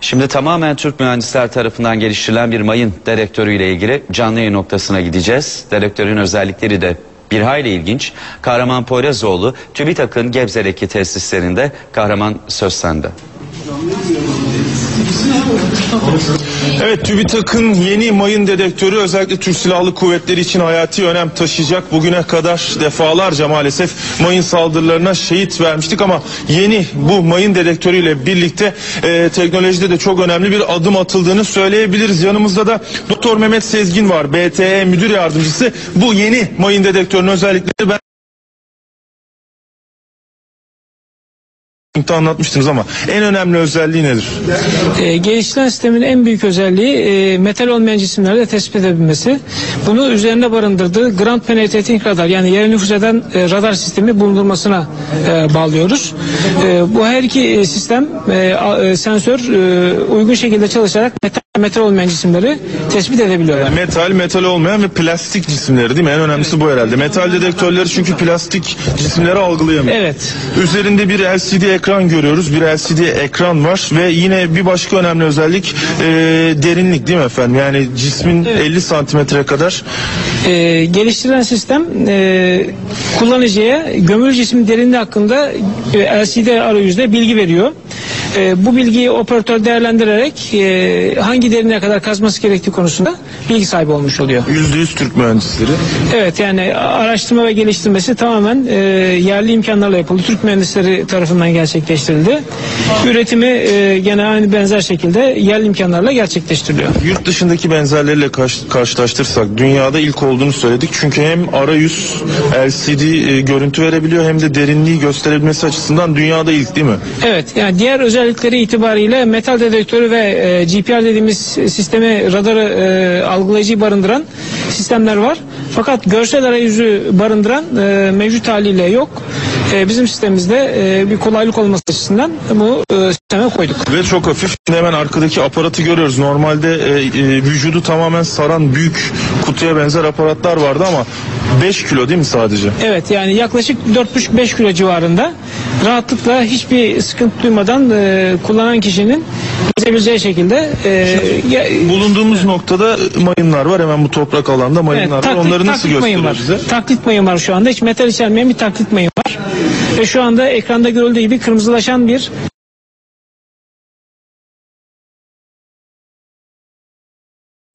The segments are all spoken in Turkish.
Şimdi tamamen Türk mühendisler tarafından geliştirilen bir mayın dedektörüyle ilgili canlı yayın noktasına gideceğiz. Dedektörün özellikleri de bir hayli ilginç. Kahraman Poyrazoğlu TÜBİTAK'ın Gebze'deki tesislerinde Kahraman söz sende. Evet TÜBİTAK'ın yeni mayın dedektörü özellikle Türk Silahlı Kuvvetleri için hayati önem taşıyacak. Bugüne kadar defalarca maalesef mayın saldırılarına şehit vermiştik ama yeni bu mayın dedektörüyle birlikte e, teknolojide de çok önemli bir adım atıldığını söyleyebiliriz. Yanımızda da Doktor Mehmet Sezgin var. BTE Müdür Yardımcısı. Bu yeni mayın dedektörünün özellikleri ben anlatmıştınız ama en önemli özelliği nedir? E, geliştirilen sistemin en büyük özelliği e, metal olmayan cisimleri de tespit edebilmesi. Bunu üzerinde barındırdığı Ground Penetrating Radar yani yere nüfuz eden e, radar sistemi bulundurmasına e, bağlıyoruz. E, bu her iki e, sistem e, a- e, sensör e, uygun şekilde çalışarak metal, metal olmayan cisimleri tespit edebiliyorlar. Metal, metal olmayan ve plastik cisimleri değil mi? En önemlisi bu herhalde. Metal dedektörleri çünkü plastik cisimleri algılayamıyor. Evet. Üzerinde bir LCD ekran görüyoruz. Bir LCD ekran var ve yine bir başka önemli özellik e, derinlik değil mi efendim? Yani cismin 50 santimetre kadar E, geliştirilen sistem e, kullanıcıya gömülü cismin derinliği hakkında e, LCD arayüzde bilgi veriyor. E, bu bilgiyi operatör değerlendirerek e, hangi derinliğe kadar kazması gerektiği konusunda bilgi sahibi olmuş oluyor. %100 Türk mühendisleri. Evet yani araştırma ve geliştirmesi tamamen e, yerli imkanlarla yapıldı. Türk mühendisleri tarafından gerçekleştirildi. Üretimi e, gene aynı benzer şekilde yerli imkanlarla gerçekleştiriliyor. Yurt dışındaki benzerleriyle karş- karşılaştırsak dünyada ilk olduğunu söyledik. Çünkü hem arayüz LCD e, görüntü verebiliyor hem de derinliği gösterebilmesi açısından dünyada ilk değil mi? Evet yani diğer özellikleri itibariyle metal dedektörü ve e, GPR dediğimiz sistemi radarı e, algılayıcıyı barındıran sistemler var. Fakat görsel arayüzü barındıran e, mevcut haliyle yok. E, bizim sistemimizde e, bir kolaylık olması açısından bu e, sisteme koyduk. Ve çok hafif. Şimdi hemen arkadaki aparatı görüyoruz. Normalde e, e, vücudu tamamen saran büyük kutuya benzer aparatlar vardı ama 5 kilo değil mi sadece? Evet yani yaklaşık 4,5-5 kilo civarında rahatlıkla hiçbir sıkıntı duymadan e, kullanan kişinin gezebileceği şekilde e, Bulunduğumuz noktada mayınlar var. Hemen bu toprak alanda mayınlar Evet, var. taklit- Onları nasıl gösteriyor var. bize? Taklit mayın var şu anda. Hiç metal içermeyen bir taklit mayın var. Ve şu anda ekranda görüldüğü gibi kırmızılaşan bir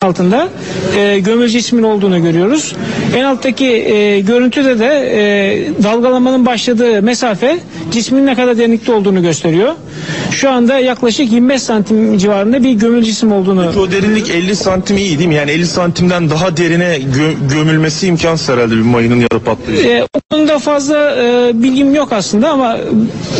altında e, gömülü cismin olduğunu görüyoruz. En alttaki e, görüntüde de e, dalgalanmanın başladığı mesafe cismin ne kadar derinlikte olduğunu gösteriyor. Şu anda yaklaşık 25 santim civarında bir gömülü cisim olduğunu O derinlik 50 santim iyi değil mi? Yani 50 santimden daha derine gö- gömülmesi imkansız herhalde bir mayının ya da patlayıcı. E, o konuda fazla e, bilgim yok aslında ama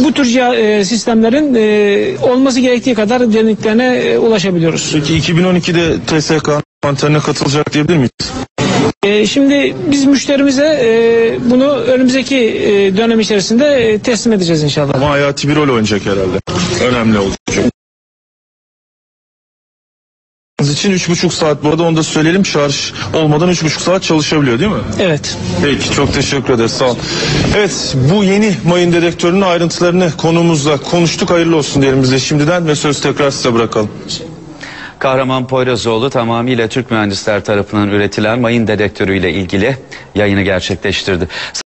bu tür e, sistemlerin e, olması gerektiği kadar derinliklerine e, ulaşabiliyoruz. Peki 2012'de TSK mantarına katılacak diyebilir miyiz? E, şimdi biz müşterimize e, bunu önümüzdeki e, dönem içerisinde e, teslim edeceğiz inşallah. Ama hayati bir rol oynayacak herhalde. Önemli olacak. İçin 3,5 saat bu arada onu da söyleyelim şarj olmadan 3,5 saat çalışabiliyor değil mi? Evet. Peki çok teşekkür ederiz sağ ol. Evet bu yeni mayın dedektörünün ayrıntılarını konumuzla konuştuk. Hayırlı olsun diyelim bize şimdiden ve söz tekrar size bırakalım. Kahraman Poyrazoğlu tamamıyla Türk mühendisler tarafından üretilen mayın dedektörüyle ilgili yayını gerçekleştirdi.